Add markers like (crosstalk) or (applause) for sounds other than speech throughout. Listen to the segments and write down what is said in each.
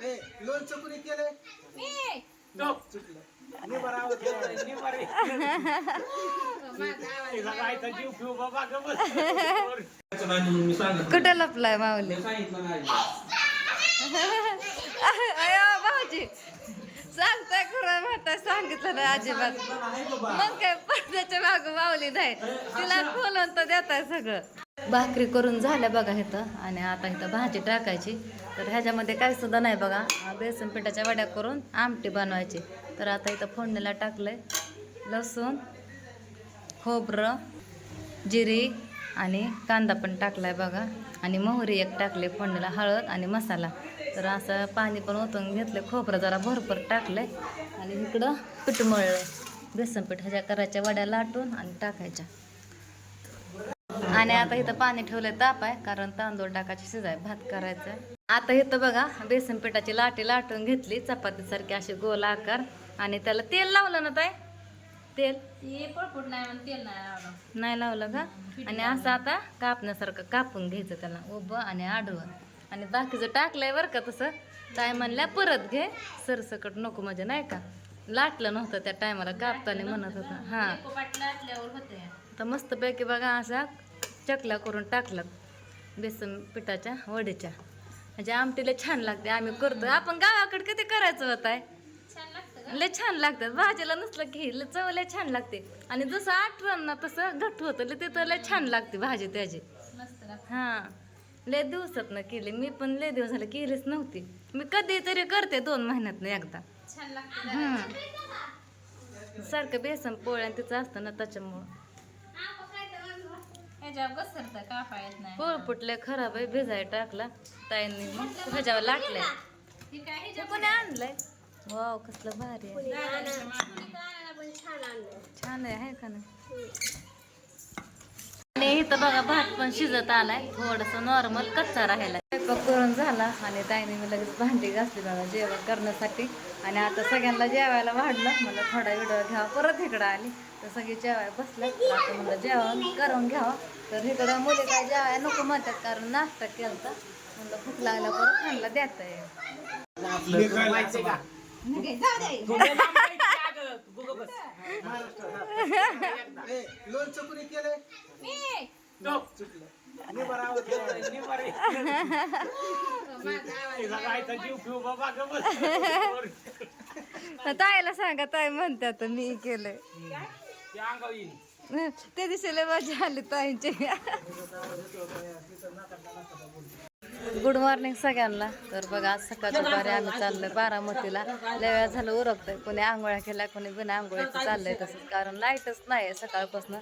लोणचं कुणी केलंय. कुठं लपलाय माऊली? अयो भाऊजी. सांगताय खरं म्हणताय सांगितलं नाही अजिबात. मग काय पडद्याच्या माग माऊली नाही तिला बोलवून तर देताय सगळं. भाकरी करून झाल्या बघा इथं. आणि आता इथं भाजी टाकायची. तर ह्याच्यामध्ये काय सुद्धा नाही बघा. बेसन पिठाच्या वड्या करून आमटी बनवायची. तर आता इथं फोडणीला टाकलंय लसूण खोबरं जिरी आणि कांदा पण टाकलाय बघा. आणि मोहरी एक टाकले फोडणीला हळद आणि मसाला. तर असं पाणी पण ओतून घेतलं खोबरं जरा भरपूर टाकलंय. आणि इकडं पीठ मळलं बेसन पीठ ह्याच्या करायच्या वड्या लाटून आणि टाकायच्या. आणि आता इथं पाणी ठेवलंय ताप आहे कारण तांदूळ टाकायचे शिजाय भात करायचा. आता इथं बघा बेसन पिठाची लाटी लाटून घेतली चपातीसारखी अशी गोल आकार आणि त्याला तेल लावलं ना ताई? तेल? नाही म्हणून तेल नाही लावलं. का? आणि असं आता कापण्यासारखं कापून घ्यायचं त्याला उभं आणि आडवं. आणि बाकीचं टाकलंय बरं का तसं. ताई म्हणल्या परत घे सरसकट नको म्हणजे नाही का? लाटलं नव्हतं त्या टायमाला कापताना म्हणत होता. हां. तर मस्तपैकी बघा असा चकल्या करून टाकल्यात बेसन पिठाच्या वडीच्या. म्हणजे आमटीला छान लागते आम्ही करतो आपण गावाकडे किती करायचं होत आहे छान लागतं लय छान लागतात भाजीला नसलं की चव लय छान लागते. आणि जसं आठवण ना तसं घट्ट होतं लय तिथं लय छान लागते भाजी त्याची. हां. लय दिवसात ना केली. मी पण लय दिवस झाले केलीच नव्हती. मी कधी तरी करते दोन महिन्यात एकदा. लागतं हं. सारखं बेसन पोळ्या आणि तिचं असतं ना त्याच्यामुळं. ह्याच्यावर घसरतं कापा येत नाही. पोळपुटले खराब आहे भिजाय टाकला. ताईंनी मग ह्याच्यावर लाटलंय हे काय हे कोणी आणलंय? वाव कसलं भारी आहे. छान आहे आहे का नाही? आणि इथं बघा भात पण शिजत आलाय. थोडस नॉर्मल कच्चा राहिला स्वयंपाक करून झाला आणि ताईने मी लगेच भांडी घासली बघा जेवण करण्यासाठी. आणि आता सगळ्यांना जेवायला वाढलं. मला थोडा व्हिडिओ घ्यावा परत इकडं आली. तर सगळी जेवाय बसले. आता म्हणलं जेवण करून घ्यावं. तर इकडं मुली काय जेवाय नको म्हणतात कारण नाश्ता केलता. म्हणलं भूक लागल्या परत बरं आवाज केला. ताईला (laughs) (laughs) सांगा ताई म्हणतात मी केलंय. ते दिसेल लय मजा आली गुड मॉर्निंग सगळ्यांना. तर बघा आज सकाळ दुपारी आम्ही चाललोय बारामतीला. लय वेळा झालं उरकतोय. कोणी आंघोळ्या केल्या कोणी बिना आंघोळ्याचं चाललंय तसंच. कारण लाईटच नाही सकाळपासून.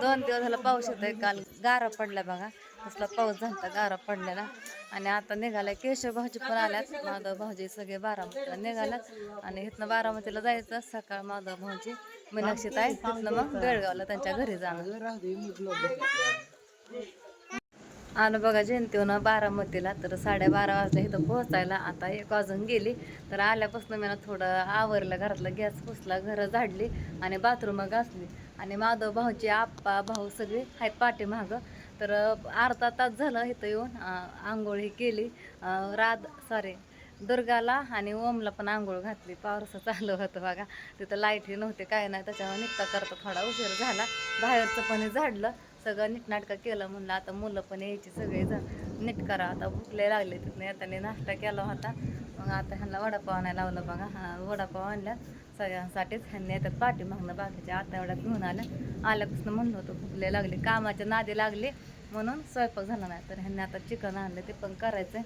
दोन दिवस झालं पाऊस येतोय. काल गारा पडल्या बघा. कसला पाऊस झाला गारा पडलेला. आणि आता निघाला केशव भाऊजी पण आल्यात. माधव भाऊजी सगळे बारामतीला निघाल्यात. आणि इथनं बारामतीला जायचं सकाळ माधव भाऊजी मीनाक्षी ताई तिथनं मग बेळगावला त्यांच्या घरी जाणार. आणि बघा जयंतीनं बारामतीला तर साडेबारा वाजल्या इथं पोहोचायला आता एक वाजून गेली. तर आल्यापासून मी ना थोडं आवरलं घरातलं गॅस पुसला घरं झाडली आणि बाथरूम घासली. आणि माधव भाऊची आप्पा भाऊ सगळे आहेत पाठीमागं. तर अर्धा तास झालं इथं येऊन आंघोळ ही केली. राध सॉरी दुर्गाला आणि ओमला पण आंघोळ घातली. पावरचं चालू होतं बघा. तिथं लाईटही नव्हते काय नाही. त्याच्यावर निघता करता थोडा उशीर झाला. बाहेरचं पण हे झाडलं. सगळं नीटनाटकं केलं म्हणलं. आता मुलं पण यायची सगळे जा नीट करा. आता भुकले लागले तिथनं. येताना नाश्ता केला होता. मग आता ह्यांना वडापाव आणायला लावलं बघा. हा वडापाव आणला सगळ्यांसाठीच. ह्यांनी येतात पाठी मागणं बाकीच्या आता एवढ्यात घेऊन आल्या आल्यापासून म्हणलं होतं भुकले लागले. कामाच्या नादी लागले. म्हणून स्वयंपाक झाला नाही. तर ह्यांनी आता चिकन आणलं ते पण करायचं.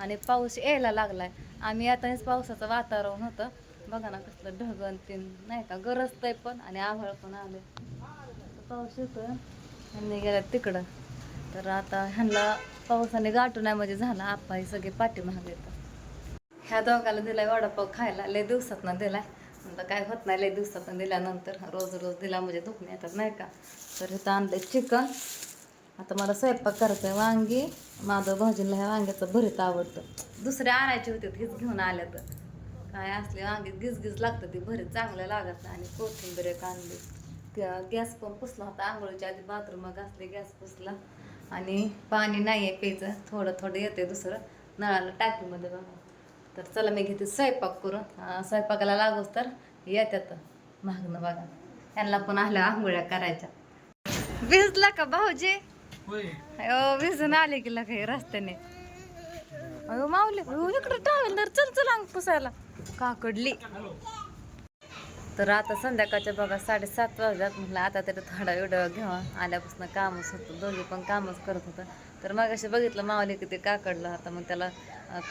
आणि पाऊस यायला लागलाय. आम्ही येतानाच पावसाचं वातावरण होतं. बघा ना कसलं ढगन तीन नाही का? गरजतंय पण आणि आभाळ पण आले पाऊस येतो ह्यांनी गेल्या तिकडं. तर आता ह्यांना पावसाने गाठू नाही म्हणजे झाला. आपा हे सगळे पाठीमागे येतात. ह्या दोघाला दिलाय वडापाव खायला. लय दिवसातनं दिलाय. म्हणलं काय होत नाही लय दिवसातनं दिल्यानंतर रोज रोज दिला म्हणजे दुखणे येतात नाही का? तर इथं आणलं चिकन. आता मला स्वयंपाक करायचा आहे वांगी माझं भाजीला ह्या वांग्याचं भरीत आवडतं. दुसरे आणायचे होते हेच घेऊन आल्या तर. काय असले वांगी गिजगिज लागतं ते भरीत चांगलं लागत नाही. आणि कोथिंबीर एक आणली. गॅस पण पुसला होता आंघोळीच्या आधी बाथरूम घासले गॅस पुसला. आणि पाणी नाही आहे प्यायचं थोडं थोडं येते दुसरं. नळाला टाकीमध्ये बघा. तर चला मी घेते स्वयंपाक करून. स्वयंपाकाला लागोस तर येतात मागणं बघा. त्यांना पण आल्या आंघोळ्या करायच्या. भिजला का भाऊजी? अयो भिजून आले की काही रस्त्याने. अयो माऊली इकडे टावेल तर चल चल अंग पुसायला. काकडली. तर आता संध्याकाळच्या बघा साडेसात वाजल्यात म्हटलं आता तरी थोडा व्हिडिओ घ्यावा आल्यापासून कामच होतं. दोघे पण कामच करत होतं. तर मग असे बघितलं मावली की ते काकडलं आता मग त्याला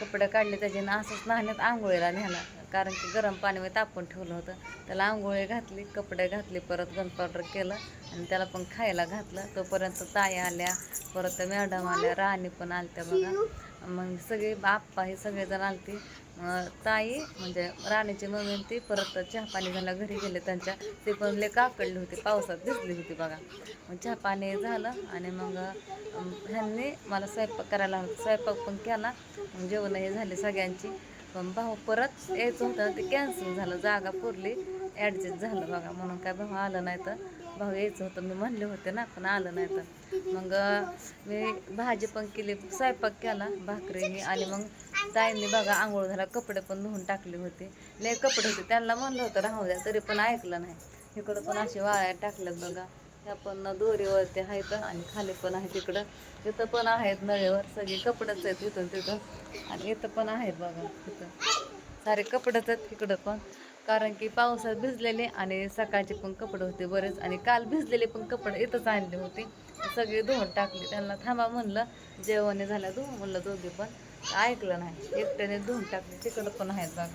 कपडे काढले त्याचे असंच नाण्यात आंघोळीला नेला. कारण की गरम पाणीमध्ये तापून ठेवलं होतं. त्याला आंघोळी घातली कपडे घातले परत गन पावडर केलं आणि त्याला पण खायला घातलं. तोपर्यंत ताई आल्या परत त्या मॅडम आल्या राणी पण आलत्या बघा. मग सगळे बाप्पा हे सगळेजण आलते. ताई म्हणजे राणीची मम्मी ती परत चहा पाणी झालं घरी गेले त्यांच्या. ते पण लय काकडली होती पावसात भिजली होती बघा. मग चहा पाणी झालं आणि मग ह्यांनी मला स्वयंपाक करायला स्वयंपाक पण केला. जेवणही जेवण हे झाले सगळ्यांची. पण भाऊ परत यायचं होतं ते कॅन्सल झालं जागा पुरली ॲडजस्ट झालं बघा म्हणून काय भाऊ आलं नाही तर. भाऊ यायचं होतं मी म्हणले होते ना पण आलं नाही तर. मग मी भाजी पण केली स्वयंपाक केला भाकरी आणि मग ताईंनी बघा आंघोळ झाला कपडे पण धुवून टाकले होते. लय कपडे होते त्यांना म्हणलं होतं राहू द्या तरी पण ऐकलं नाही. इकडं पण असे वाळ्या टाकल्यात बघा. ह्या पण दोरीवरती आहेत आणि खाली पण आहेत तिकडं तिथं पण आहेत नळीवर सगळे कपडेच आहेत इथून तिथं. आणि इथं पण आहेत बघा तिथं सारे कपडेच आहेत इकडं पण. कारण की पावसात भिजलेले आणि सकाळचे पण कपडे होते बरेच. आणि काल भिजलेले पण कपडे इथंच आणले होते. सगळे धुवून टाकले. त्यांना थांबा म्हणलं. जेवण झालं धुवून म्हणलं दोघे पण. ऐकलं नाही. एकट्याने धुवून टाकले. तिकडं पण आहेत बघा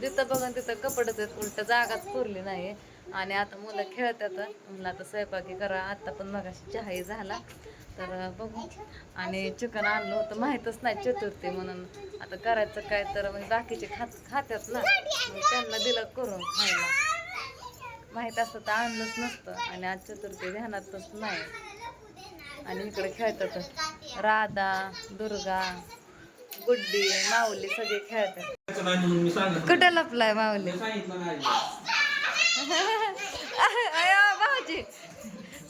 जिथं बघून तिथं कपडच आहेत. उलट जागाच पुरली नाही. आणि आता मुलं खेळतात. मुलं आता स्वयंपाकी करा. आता पण मग चहाही झाला. तर बघू. आणि चिकन आणलं होतं. माहीतच नाही चतुर्थी म्हणून. आता करायचं काय तर मग बाकीचे खात खात्यात ना. मग त्यांना दिलं करून खायला. माहीत असतं तर आणलंच नसतं. आणि आज चतुर्थी ध्यानातच नाही. आणि इकडे खेळतात. राधा दुर्गा गुड्डी माऊली सगळे खेळतात. सांगितलं कुठं लपलाय माऊली? सांगितलं नाही अयो भाऊजी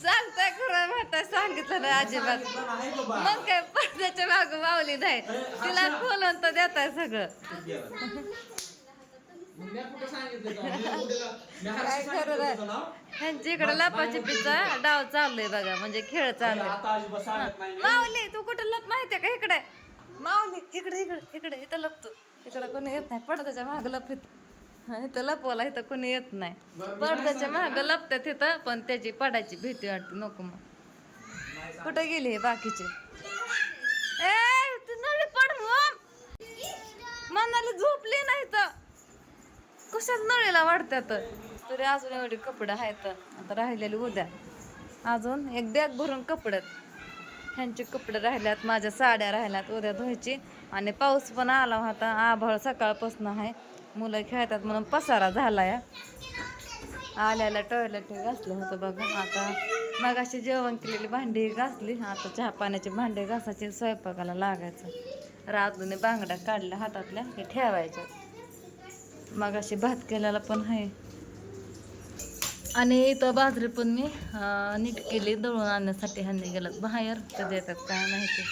सांगताय खरं म्हणताय सांगितलं नाही अजिबात. आहे मग काय पडद्याच्या माग माऊली नाही. तिला खोलून तर देताय सगळं. काय खरं ना? ह्यांच्या इकडे लपाची पिझ्झा डाव चाललोय बघा म्हणजे खेळ चाललोय आता अजिबात सांगत नाही. मी. माऊली तू कुठं लप माहितीये का इकडे? माऊली इकडे इकडे इकडे इथं लपतो. इकडे कोणी येत नाही पडद्याच्या माग लपित. हा, इथं लपवाला इथं कोणी येत नाही. पडद्याच्या माग लपतात इथं पण त्याची पडायची भीती वाटते नको मग. कुठे गेली हे बाकीचे? ए तू नळी पड मनाली झोपली नाही तर कशात नळीला वाढत्यात? तरी अजून एवढे कपडे आहेत. आता राहिलेले उद्या. अजून एक बॅग भरून कपड्यात. ह्यांचे कपडे राहिल्यात माझ्या साड्या राहिल्यात उद्या धुवायची. आणि पाऊस पण आला होता आभाळ सकाळपासून आहे. मुलं खेळतात म्हणून पसारा झाला या आल्याला टॉयलेट घासलं होतं बघा. आता मग अशी जेवण केलेली भांडी घासली. आता चहा पाण्याचे भांडी घासायची स्वयंपाकाला लागायचं. रातून बांगड्या काढल्या हातातल्या हे ठेवायच्या. मग अशी भात केलेला पण आहे. आणि इथं बाजरी पण मी नीट केली दळून आणण्यासाठी ह्यांनी गेलं बाहेर कधी येतात काय माहिती.